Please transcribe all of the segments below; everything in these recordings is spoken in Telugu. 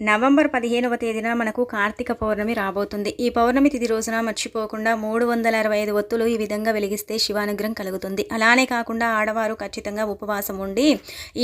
నవంబర్ పదిహేనవ తేదీన మనకు కార్తీక పౌర్ణమి రాబోతుంది. ఈ పౌర్ణమి తిథి రోజున మర్చిపోకుండా మూడు వందల అరవై ఐదు ఒత్తులు ఈ విధంగా వెలిగిస్తే శివానుగ్రహం కలుగుతుంది. అలానే కాకుండా ఆడవారు ఖచ్చితంగా ఉపవాసం ఉండి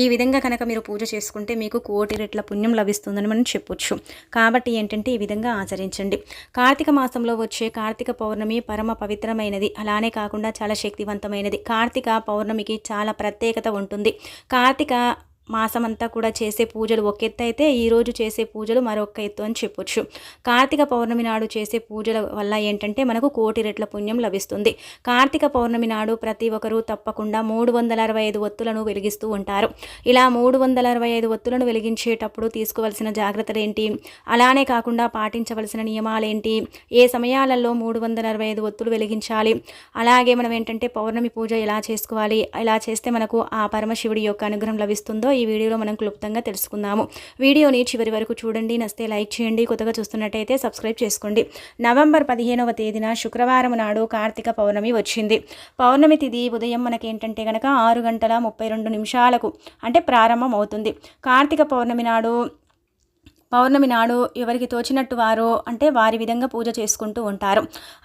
ఈ విధంగా కనుక మీరు పూజ చేసుకుంటే మీకు కోటి రెట్ల పుణ్యం లభిస్తుందని మనం చెప్పొచ్చు. కాబట్టి ఏంటంటే ఈ విధంగా ఆచరించండి. కార్తీక మాసంలో వచ్చే కార్తీక పౌర్ణమి పరమ పవిత్రమైనది. అలానే కాకుండా చాలా శక్తివంతమైనది. కార్తీక పౌర్ణమికి చాలా ప్రత్యేకత ఉంటుంది. కార్తీక మాసమంతా కూడా చేసే పూజలు ఒక ఎత్తు అయితే ఈరోజు చేసే పూజలు మరొక ఎత్తు అని చెప్పొచ్చు. కార్తీక పౌర్ణమి నాడు చేసే పూజల వల్ల ఏంటంటే మనకు కోటి రెట్ల పుణ్యం లభిస్తుంది. కార్తీక పౌర్ణమి నాడు ప్రతి ఒక్కరూ తప్పకుండా మూడు వందల అరవై ఐదు ఒత్తులను వెలిగిస్తూ ఉంటారు. ఇలా మూడు వందల అరవై ఐదు ఒత్తులను వెలిగించేటప్పుడు తీసుకోవాల్సిన జాగ్రత్తలు ఏంటి అలానే కాకుండా పాటించవలసిన నియమాలేంటి? ఏ సమయాలలో మూడు వందల అరవై ఐదు ఒత్తులు వెలిగించాలి? అలాగే మనం ఏంటంటే పౌర్ణమి పూజ ఎలా చేసుకోవాలి? ఇలా చేస్తే మనకు ఆ పరమశివుడి యొక్క అనుగ్రహం లభిస్తుందో ఈ వీడియోలో మనం క్లుప్తంగా తెలుసుకుందాము. వీడియోని చివరి వరకు చూడండి నస్తే లైక్ చేయండి కొత్తగా చూస్తున్నట్టయితే సబ్స్క్రైబ్ చేసుకోండి. నవంబర్ పదిహేనవ తేదీన శుక్రవారం నాడు కార్తీక పౌర్ణమి వచ్చింది. పౌర్ణమి తిథి ఉదయం మనకేంటంటే కనుక ఆరు గంటల ముప్పై రెండు నిమిషాలకు అంటే ప్రారంభం అవుతుంది కార్తీక పౌర్ణమి నాడు పౌర్ణమి నాడు ఎవరికి తోచినట్టు వారు అంటే వారి విధంగా పూజ చేసుకుంటూ ఉంటారు.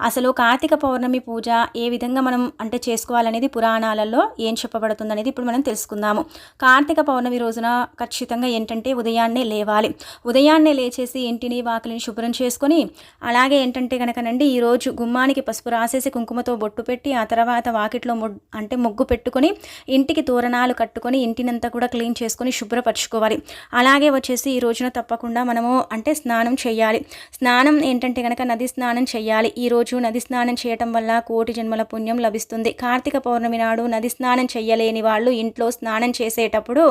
అసలు కార్తీక పౌర్ణమి పూజ ఏ విధంగా మనం అంటే చేసుకోవాలనేది పురాణాలలో ఏం చెప్పబడుతుంది అనేది ఇప్పుడు మనం తెలుసుకుందాము. కార్తీక పౌర్ణమి రోజున ఖచ్చితంగా ఏంటంటే ఉదయాన్నే లేవాలి. ఉదయాన్నే లేచేసి ఇంటిని వాకిలిని శుభ్రం చేసుకొని అలాగే ఏంటంటే కనుకనండి ఈరోజు గుమ్మానికి పసుపు రాసేసి కుంకుమతో బొట్టు పెట్టి ఆ తర్వాత వాకిట్లో అంటే ముగ్గు పెట్టుకొని ఇంటికి తోరణాలు కట్టుకొని ఇంటినంతా కూడా క్లీన్ చేసుకొని శుభ్రపరచుకోవాలి. అలాగే వచ్చేసి ఈ రోజున తప్పకుండా తప్పకుండా మనము అంటే స్నానం చేయాలి. స్నానం ఏంటంటే కనుక నది స్నానం చేయాలి. ఈరోజు నది స్నానం చేయటం వల్ల కోటి జన్మల పుణ్యం లభిస్తుంది. కార్తీక పౌర్ణమి నాడు నది స్నానం చేయలేని వాళ్ళు ఇంట్లో స్నానం చేసేటప్పుడు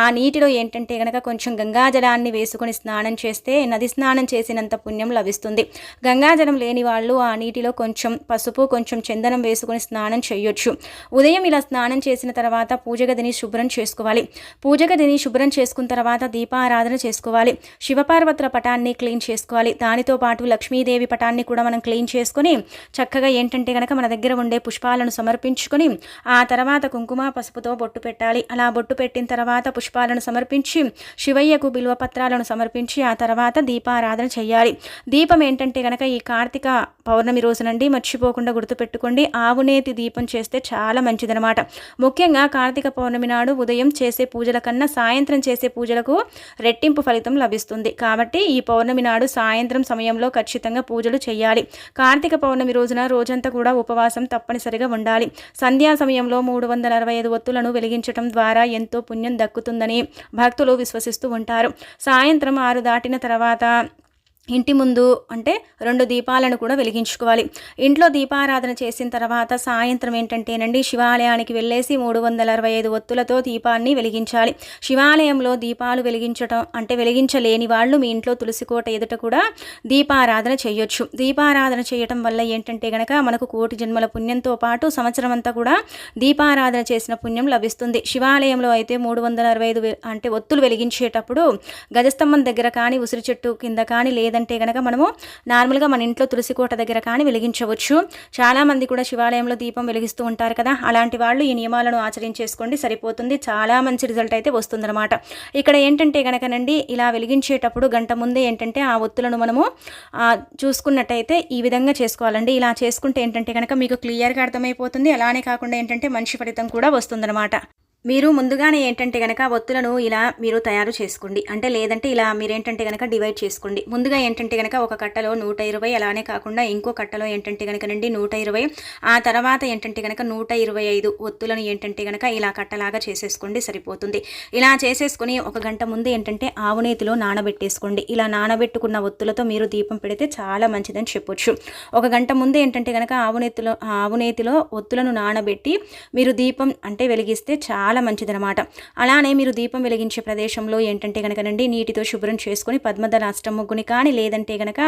ఆ నీటిలో ఏంటంటే కనుక కొంచెం గంగాజలాన్ని వేసుకొని స్నానం చేస్తే నది స్నానం చేసినంత పుణ్యం లభిస్తుంది. గంగాజలం లేని వాళ్ళు ఆ నీటిలో కొంచెం పసుపు కొంచెం చందనం వేసుకొని స్నానం చేయొచ్చు. ఉదయం ఇలా స్నానం చేసిన తర్వాత పూజ గదిని శుభ్రం చేసుకోవాలి. పూజ గదిని శుభ్రం చేసుకున్న తర్వాత దీపారాధన చేసుకోవాలి. శివపార్వతుల పటాన్ని క్లీన్ చేసుకోవాలి. దానితో పాటు లక్ష్మీదేవి పటాన్ని కూడా మనం క్లీన్ చేసుకొని చక్కగా ఏంటంటే కనుక మన దగ్గర ఉండే పుష్పాలను సమర్పించుకొని ఆ తర్వాత కుంకుమ పసుపుతో బొట్టు పెట్టాలి. అలా బొట్టు పెట్టిన తర్వాత పుష్పాలను సమర్పించి శివయ్యకు బిల్వ పత్రాలను సమర్పించి ఆ తర్వాత దీపారాధన చేయాలి. దీపం ఏంటంటే కనుక ఈ కార్తీక పౌర్ణమి రోజునండి మర్చిపోకుండా గుర్తుపెట్టుకోండి. ఆవునేతి దీపం చేస్తే చాలా మంచిదనమాట ముఖ్యంగా కార్తీక పౌర్ణమి నాడు ఉదయం చేసే పూజల కన్నా సాయంత్రం చేసే పూజలకు రెట్టింపు ఫలితం లభిస్తుంది. వస్తుంది. కాబట్టి ఈ పౌర్ణమి నాడు సాయంత్రం సమయంలో ఖచ్చితంగా పూజలు చేయాలి. కార్తీక పౌర్ణమి రోజున రోజంతా కూడా ఉపవాసం తప్పనిసరిగా ఉండాలి. సంధ్యా సమయంలో మూడు వందల అరవై ఐదు ఒత్తులను వెలిగించడం ద్వారా ఎంతో పుణ్యం దక్కుతుందని భక్తులు విశ్వసిస్తూ ఉంటారు. సాయంత్రం ఆరు దాటిన తర్వాత ఇంటి ముందు అంటే రెండు దీపాలను కూడా వెలిగించుకోవాలి. ఇంట్లో దీపారాధన చేసిన తర్వాత సాయంత్రం ఏంటంటేనండి శివాలయానికి వెళ్ళేసి మూడు వందల అరవై ఐదు ఒత్తులతో దీపాన్ని వెలిగించాలి. శివాలయంలో దీపాలు వెలిగించటం అంటే వెలిగించలేని వాళ్ళు మీ ఇంట్లో తులసికోట ఎదుట కూడా దీపారాధన చేయొచ్చు. దీపారాధన చేయటం వల్ల ఏంటంటే గనక మనకు కోటి జన్మల పుణ్యంతో పాటు సంవత్సరం అంతా కూడా దీపారాధన చేసిన పుణ్యం లభిస్తుంది. శివాలయంలో అయితే మూడు వందల అరవై ఐదు అంటే ఒత్తులు వెలిగించేటప్పుడు గజస్తంభం దగ్గర కానీ ఉసిరి చెట్టు కింద కానీ లేదా లేదంటే కనుక మనము నార్మల్గా మన ఇంట్లో తులసి కోట దగ్గర కానీ వెలిగించవచ్చు. చాలామంది కూడా శివాలయంలో దీపం వెలిగిస్తూ ఉంటారు కదా అలాంటి వాళ్ళు ఈ నియమాలను ఆచరించేసుకోండి సరిపోతుంది. చాలా మంచి రిజల్ట్ అయితే వస్తుందన్నమాట. ఇక్కడ ఏంటంటే కనుకనండి ఇలా వెలిగించేటప్పుడు గంట ముందే ఏంటంటే ఆ ఒత్తులను మనము చూసుకున్నట్టయితే ఈ విధంగా చేసుకోవాలండి. ఇలా చేసుకుంటే ఏంటంటే కనుక మీకు క్లియర్గా అర్థమైపోతుంది. అలానే కాకుండా ఏంటంటే మంచి ఫలితం కూడా వస్తుందన్నమాట. మీరు ముందుగానే ఏంటంటే కనుక ఒత్తులను ఇలా మీరు తయారు చేసుకోండి. అంటే లేదంటే ఇలా మీరేంటంటే కనుక డివైడ్ చేసుకోండి. ముందుగా ఏంటంటే కనుక ఒక కట్టలో నూట ఇరవై అలానే కాకుండా ఇంకో కట్టలో ఏంటంటే కనుక నుండి నూట ఇరవై. ఆ తర్వాత ఏంటంటే కనుక నూట ఇరవై ఐదు ఒత్తులను ఏంటంటే కనుక ఇలా కట్టలాగా చేసేసుకోండి సరిపోతుంది. ఇలా చేసేసుకుని ఒక గంట ముందు ఏంటంటే ఆవునేతిలో నానబెట్టేసుకోండి. ఇలా నానబెట్టుకున్న ఒత్తులతో మీరు దీపం పెడితే చాలా మంచిదని చెప్పొచ్చు. ఒక గంట ముందు ఏంటంటే కనుక ఆవునేతిలో ఆవునేతిలో ఒత్తులను నానబెట్టి మీరు దీపం అంటే వెలిగిస్తే చాలా చాలా మంచిదనమాట అలానే మీరు దీపం వెలిగించే ప్రదేశంలో ఏంటంటే కనుకనండి నీటితో శుభ్రం చేసుకొని పద్మదల అష్టం ముగ్గుని కానీ లేదంటే కనుక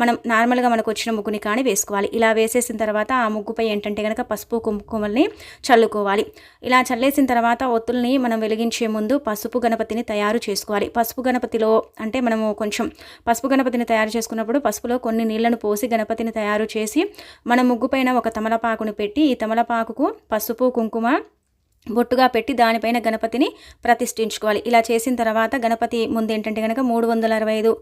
మనం నార్మల్గా మనకు వచ్చిన ముగ్గుని కానీ వేసుకోవాలి. ఇలా వేసేసిన తర్వాత ఆ ముగ్గుపై ఏంటంటే కనుక పసుపు కుంకుమల్ని చల్లుకోవాలి. ఇలా చల్లేసిన తర్వాత ఒత్తుల్ని మనం వెలిగించే ముందు పసుపు గణపతిని తయారు చేసుకోవాలి. పసుపు గణపతిలో అంటే మనము కొంచెం పసుపు గణపతిని తయారు చేసుకున్నప్పుడు పసుపులో కొన్ని నీళ్ళను పోసి గణపతిని తయారు చేసి మన ముగ్గు పైన ఒక తమలపాకును పెట్టి ఈ తమలపాకుకు పసుపు కుంకుమ బొట్టుగా పెట్టి దానిపైన గణపతిని ప్రతిష్ఠించుకోవాలి. ఇలా చేసిన తర్వాత గణపతి ముందు ఏంటంటే కనుక మూడు వందల అరవై ఐదు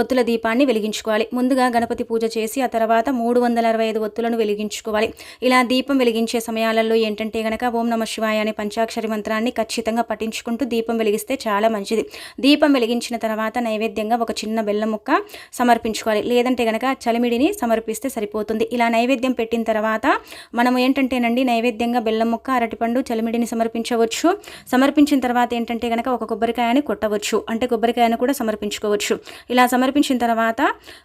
ఒత్తుల దీపాన్ని వెలిగించుకోవాలి. ముందుగా గణపతి పూజ చేసి ఆ తర్వాత మూడు వందల అరవై ఐదు ఒత్తులను వెలిగించుకోవాలి. ఇలా దీపం వెలిగించే సమయాలలో ఏంటంటే కనుక ఓం నమ శివాయ అనే పంచాక్షరి మంత్రాన్ని ఖచ్చితంగా పఠించుకుంటూ దీపం వెలిగిస్తే చాలా మంచిది. దీపం వెలిగించిన తర్వాత నైవేద్యంగా ఒక చిన్న బెల్లం ముక్క సమర్పించుకోవాలి. లేదంటే కనుక చలిమిడిని సమర్పిస్తే సరిపోతుంది. ఇలా నైవేద్యం పెట్టిన తర్వాత మనం ఏంటంటేనండి నైవేద్యంగా బెల్లం ముక్క అరటిపండు చలిమిడిని సమర్పించవచ్చు. సమర్పించిన తర్వాత ఏంటంటే కనుక ఒక కొబ్బరికాయని కొట్టవచ్చు. అంటే కొబ్బరికాయను కూడా సమర్పించుకోవచ్చు. ఇలా సమర్పించిన తర్వాత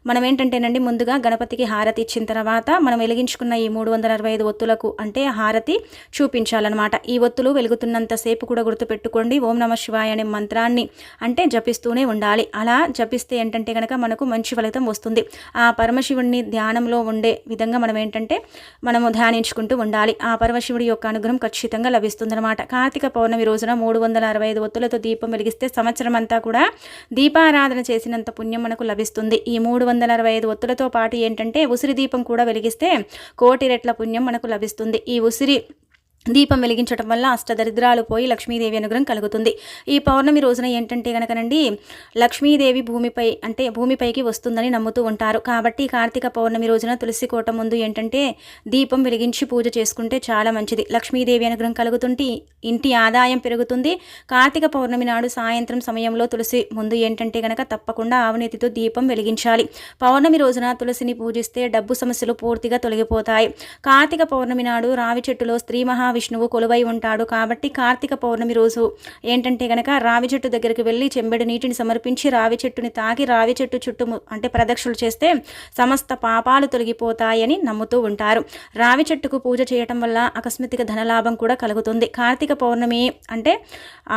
మనం ఏంటంటేనండి ముందుగా గణపతికి హారతి ఇచ్చిన తర్వాత మనం వెలిగించుకున్న ఈ మూడు వందల అరవై ఐదు ఒత్తులకు అంటే హారతి చూపించాలన్నమాట. ఈ ఒత్తులు వెలుగుతున్నంతసేపు కూడా గుర్తుపెట్టుకోండి. ఓం నమ శివాయ అనే మంత్రాన్ని అంటే జపిస్తూనే ఉండాలి. అలా జపిస్తే ఏంటంటే కనుక మనకు మంచి ఫలితం వస్తుంది. ఆ పరమశివుడిని ధ్యానంలో ఉండే విధంగా మనం ఏంటంటే మనము ధ్యానించుకుంటూ ఉండాలి. ఆ పరమశివుడి యొక్క అనుగ్రహం ఖచ్చితంగా లభిస్తుంది. లభిస్తుందన్నమాట కార్తీక పౌర్ణమి రోజున మూడు వందల అరవై ఐదు ఒత్తులతో దీపం వెలిగిస్తే సంవత్సరం అంతా కూడా దీపారాధన చేసినంత పుణ్యం మనకు లభిస్తుంది. ఈ మూడు వందల అరవై ఐదు ఒత్తులతో పాటు ఏంటంటే ఉసిరి దీపం కూడా వెలిగిస్తే కోటి రెట్ల పుణ్యం మనకు లభిస్తుంది. ఈ ఉసిరి దీపం వెలిగించడం వల్ల అష్టదరిద్రాలు పోయి లక్ష్మీదేవి అనుగ్రహం కలుగుతుంది. ఈ పౌర్ణమి రోజున ఏంటంటే కనుకనండి లక్ష్మీదేవి భూమిపై అంటే భూమిపైకి వస్తుందని నమ్ముతూ ఉంటారు. కాబట్టి కార్తీక పౌర్ణమి రోజున తులసి కోట ముందు ఏంటంటే దీపం వెలిగించి పూజ చేసుకుంటే చాలా మంచిది. లక్ష్మీదేవి అనుగ్రహం కలుగుతుంటే ఇంటి ఆదాయం పెరుగుతుంది. కార్తీక పౌర్ణమి నాడు సాయంత్రం సమయంలో తులసి ముందు ఏంటంటే కనుక తప్పకుండా ఆవునేతితో దీపం వెలిగించాలి. పౌర్ణమి రోజున తులసిని పూజిస్తే డబ్బు సమస్యలు పూర్తిగా తొలగిపోతాయి. కార్తీక పౌర్ణమి నాడు రావి చెట్టులో స్త్రీ మహా మహావిష్ణువు కొలువై ఉంటాడు. కాబట్టి కార్తీక పౌర్ణమి రోజు ఏంటంటే గనక రావి చెట్టు దగ్గరికి వెళ్ళి చెంబెడు నీటిని సమర్పించి రావి చెట్టుని తాకి రావి చెట్టు చుట్టూ అంటే ప్రదక్షిణలు చేస్తే సమస్త పాపాలు తొలగిపోతాయని నమ్ముతూ ఉంటారు. రావి చెట్టుకు పూజ చేయటం వల్ల ఆకస్మిక ధనలాభం కూడా కలుగుతుంది. కార్తీక పౌర్ణమి అంటే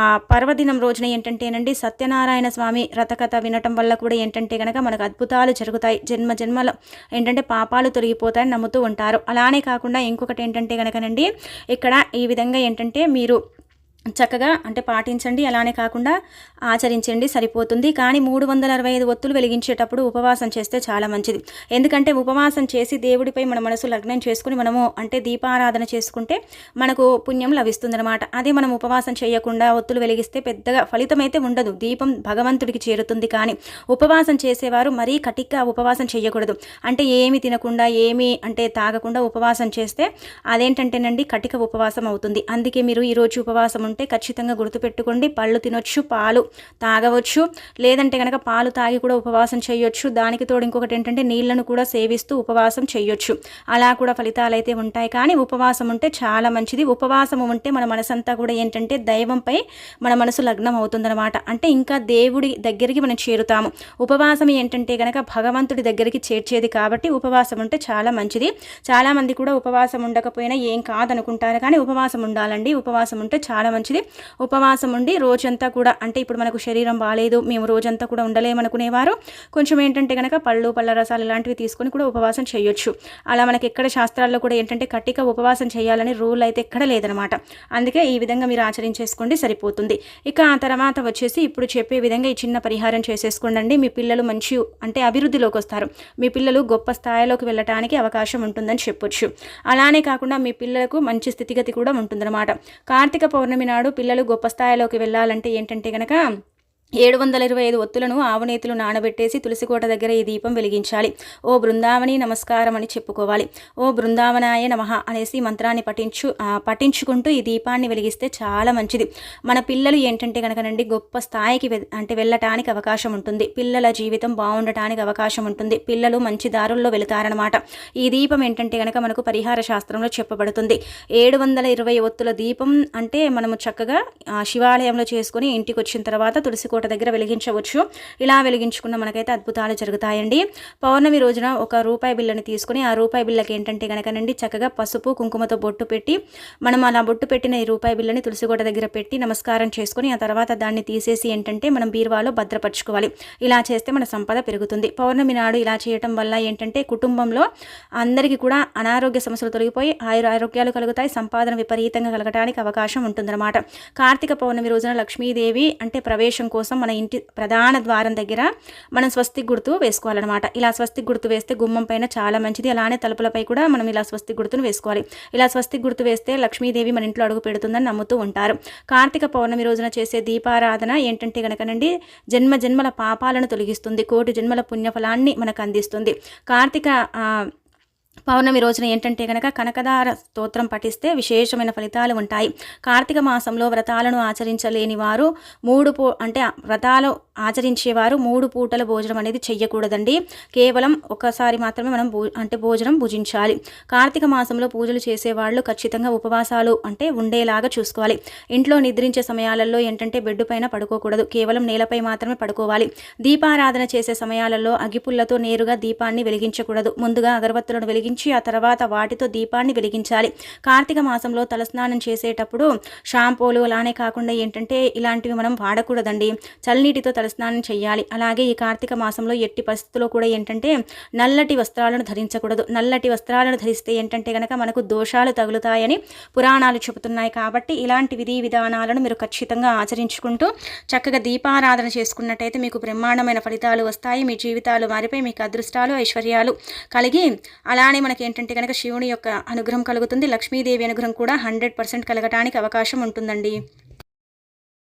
ఆ పర్వదినం రోజున ఏంటంటేనండి సత్యనారాయణ స్వామి రథకథ వినటం వల్ల కూడా ఏంటంటే కనుక మనకు అద్భుతాలు జరుగుతాయి. జన్మ జన్మలో ఏంటంటే పాపాలు తొలగిపోతాయని నమ్ముతూ ఉంటారు. అలానే కాకుండా ఇంకొకటి ఏంటంటే కనుకనండి ఇక్కడ ఇక్కడ ఈ విధంగా ఏంటంటే మీరు చక్కగా అంటే పాటించండి. అలానే కాకుండా ఆచరించండి. సరిపోతుంది. కానీ మూడు వందల అరవై ఐదు ఒత్తులు వెలిగించేటప్పుడు ఉపవాసం చేస్తే చాలా మంచిది. ఎందుకంటే ఉపవాసం చేసి దేవుడిపై మన మనసు లగ్నం చేసుకుని మనము అంటే దీపారాధన చేసుకుంటే మనకు పుణ్యం లభిస్తుందన్నమాట. అదే మనం ఉపవాసం చేయకుండా ఒత్తులు వెలిగిస్తే పెద్దగా ఫలితం అయితే ఉండదు. దీపం భగవంతుడికి చేరుతుంది కానీ ఉపవాసం చేసేవారు మరీ కటిక్గా ఉపవాసం చేయకూడదు. అంటే ఏమి తినకుండా ఏమి అంటే తాగకుండా ఉపవాసం చేస్తే అదేంటంటేనండి కటిక ఉపవాసం అవుతుంది. అందుకే మీరు ఈరోజు ఉపవాసం ఉంటే ఖచ్చితంగా గుర్తుపెట్టుకోండి. పళ్ళు తినొచ్చు పాలు తాగవచ్చు. లేదంటే కనుక పాలు తాగి కూడా ఉపవాసం చేయొచ్చు. దానికి తోడు ఇంకొకటి ఏంటంటే నీళ్ళను కూడా సేవిస్తూ ఉపవాసం చేయొచ్చు. అలా కూడా ఫలితాలు అయితే ఉంటాయి. కానీ ఉపవాసం ఉంటే చాలా మంచిది. ఉపవాసం ఉంటే మన మనసంతా కూడా ఏంటంటే దైవంపై మన మనసు లగ్నం అవుతుందన్నమాట. అంటే ఇంకా దేవుడి దగ్గరికి మనం చేరుతాము. ఉపవాసం ఏంటంటే కనుక భగవంతుడి దగ్గరికి చేర్చేది కాబట్టి ఉపవాసం ఉంటే చాలా మంచిది. చాలామంది కూడా ఉపవాసం ఉండకపోయినా ఏం కాదనుకుంటారు. కానీ ఉపవాసం ఉండాలండి. ఉపవాసం ఉంటే చాలా మంచిది. ఉపవాసం ఉండి రోజంతా కూడా అంటే ఇప్పుడు మనకు శరీరం బాగాలేదు మేము రోజంతా కూడా ఉండలేమనుకునేవారు. కొంచెం ఏంటంటే కనుక పళ్ళు పళ్ళ రసాలు ఇలాంటివి తీసుకొని కూడా ఉపవాసం చేయొచ్చు. అలా మనకి ఎక్కడ శాస్త్రాల్లో కూడా ఏంటంటే కట్టిక ఉపవాసం చేయాలని రూల్ అయితే ఎక్కడ లేదనమాట. అందుకే ఈ విధంగా మీరు ఆచరించేసుకోండి సరిపోతుంది. ఇక ఆ తర్వాత వచ్చేసి ఇప్పుడు చెప్పే విధంగా ఈ చిన్న పరిహారం చేసేసుకోండి మీ పిల్లలు మంచి అంటే అభివృద్ధిలోకి వస్తారు. మీ పిల్లలు గొప్ప స్థాయిలోకి వెళ్ళటానికి అవకాశం ఉంటుందని చెప్పొచ్చు. అలానే కాకుండా మీ పిల్లలకు మంచి స్థితిగతి కూడా ఉంటుందన్నమాట. కార్తీక పౌర్ణమి నాడు పిల్లలు గొప్ప స్థాయిలోకి వెళ్ళాలంటే ఏంటంటే కనుక ఏడు వందల ఇరవై ఐదు ఒత్తులను ఆవునేతులు నానబెట్టేసి తులసికోట దగ్గర ఈ దీపం వెలిగించాలి. ఓ బృందావని నమస్కారం అని చెప్పుకోవాలి. ఓ బృందావనాయ నమ అనేసి మంత్రాన్ని పఠించు పఠించుకుంటూ ఈ దీపాన్ని వెలిగిస్తే చాలా మంచిది. మన పిల్లలు ఏంటంటే కనుకనండి గొప్ప స్థాయికి అంటే వెళ్ళటానికి అవకాశం ఉంటుంది. పిల్లల జీవితం బాగుండటానికి అవకాశం ఉంటుంది. పిల్లలు మంచి దారుల్లో వెళతారనమాట ఈ దీపం ఏంటంటే కనుక మనకు పరిహార శాస్త్రంలో చెప్పబడుతుంది. ఏడు వందల ఇరవై ఒత్తుల దీపం అంటే మనము చక్కగా శివాలయంలో చేసుకుని ఇంటికి వచ్చిన తర్వాత తులసి కోట దగ్గర వెలిగించవచ్చు. ఇలా వెలిగించుకున్న మనకైతే అద్భుతాలు జరుగుతాయండి. పౌర్ణమి రోజున ఒక రూపాయి బిల్లని తీసుకుని ఆ రూపాయి బిల్లకి ఏంటంటే కనుకనండి చక్కగా పసుపు కుంకుమతో బొట్టు పెట్టి మనం అలా బొట్టు పెట్టిన ఈ రూపాయి బిల్లని తులసికోట దగ్గర పెట్టి నమస్కారం చేసుకుని ఆ తర్వాత దాన్ని తీసేసి ఏంటంటే మనం బీరువాలో భద్రపరచుకోవాలి. ఇలా చేస్తే మన సంపద పెరుగుతుంది. పౌర్ణమి నాడు ఇలా చేయటం వల్ల ఏంటంటే కుటుంబంలో అందరికీ కూడా అనారోగ్య సమస్యలు తొలగిపోయి ఆయుర ఆరోగ్యాలు కలుగుతాయి సంపాదన విపరీతంగా కలగడానికి అవకాశం ఉంటుందన్నమాట. కార్తీక పౌర్ణమి రోజున లక్ష్మీదేవి అంటే ప్రవేశం కోసం కోసం మన ఇంటి ప్రధాన ద్వారం దగ్గర మనం స్వస్తిక్ గుర్తు వేసుకోవాలన్నమాట. ఇలా స్వస్తి గుర్తు వేస్తే గుమ్మం పైన చాలా మంచిది. అలానే తలుపులపై కూడా మనం ఇలా స్వస్తి గుర్తును వేసుకోవాలి. ఇలా స్వస్తిక్ గుర్తు వేస్తే లక్ష్మీదేవి మన ఇంట్లో అడుగు పెడుతుందని నమ్ముతూ ఉంటారు. కార్తీక పౌర్ణమి రోజున చేసే దీపారాధన ఏంటంటే కనుకనండి జన్మ జన్మల పాపాలను తొలగిస్తుంది. కోటి జన్మల పుణ్యఫలాన్ని మనకు అందిస్తుంది. కార్తీక పౌర్ణమి రోజున ఏంటంటే కనుక కనకదార స్తోత్రం పఠిస్తే విశేషమైన ఫలితాలు ఉంటాయి. కార్తీక మాసంలో వ్రతాలను ఆచరించలేని వారు మూడు పూ అంటే వ్రతాలు ఆచరించేవారు. మూడు పూటల భోజనం అనేది చెయ్యకూడదండి. కేవలం ఒకసారి మాత్రమే మనం భో అంటే భోజనం భుజించాలి. కార్తీక మాసంలో పూజలు చేసేవాళ్ళు ఖచ్చితంగా ఉపవాసాలు అంటే ఉండేలాగా చూసుకోవాలి. ఇంట్లో నిద్రించే సమయాలలో ఏంటంటే బెడ్ పైన పడుకోకూడదు. కేవలం నేలపై మాత్రమే పడుకోవాలి. దీపారాధన చేసే సమయాలలో అగిపుల్లతో నేరుగా దీపాన్ని వెలిగించకూడదు. ముందుగా అగరబత్తులను వెలిగించి ఆ తర్వాత వాటితో దీపాన్ని వెలిగించాలి. కార్తీక మాసంలో తలస్నానం చేసేటప్పుడు షాంపూలు అలానే కాకుండా ఏంటంటే ఇలాంటివి మనం వాడకూడదండి. చల్లనీటితో తలస్నానం చేయాలి అలాగే ఈ కార్తీక మాసంలో ఎట్టి పరిస్థితుల్లో కూడా ఏంటంటే నల్లటి వస్త్రాలను ధరించకూడదు. నల్లటి వస్త్రాలను ధరిస్తే ఏంటంటే కనుక మనకు దోషాలు తగులుతాయని పురాణాలు చెబుతున్నాయి కాబట్టి ఇలాంటి విధి విధానాలను మీరు ఖచ్చితంగా ఆచరించుకుంటూ చక్కగా దీపారాధన చేసుకున్నట్టయితే మీకు బ్రహ్మాండమైన ఫలితాలు వస్తాయి. మీ జీవితాలు మారిపోయి మీకు అదృష్టాలు ఐశ్వర్యాలు కలిగి అలానే మనకి ఏంటంటే కనుక శివుని యొక్క అనుగ్రహం కలుగుతుంది. లక్ష్మీదేవి అనుగ్రహం కూడా హండ్రెడ్ పర్సెంట్ కలగటానికి అవకాశం ఉంటుందండి.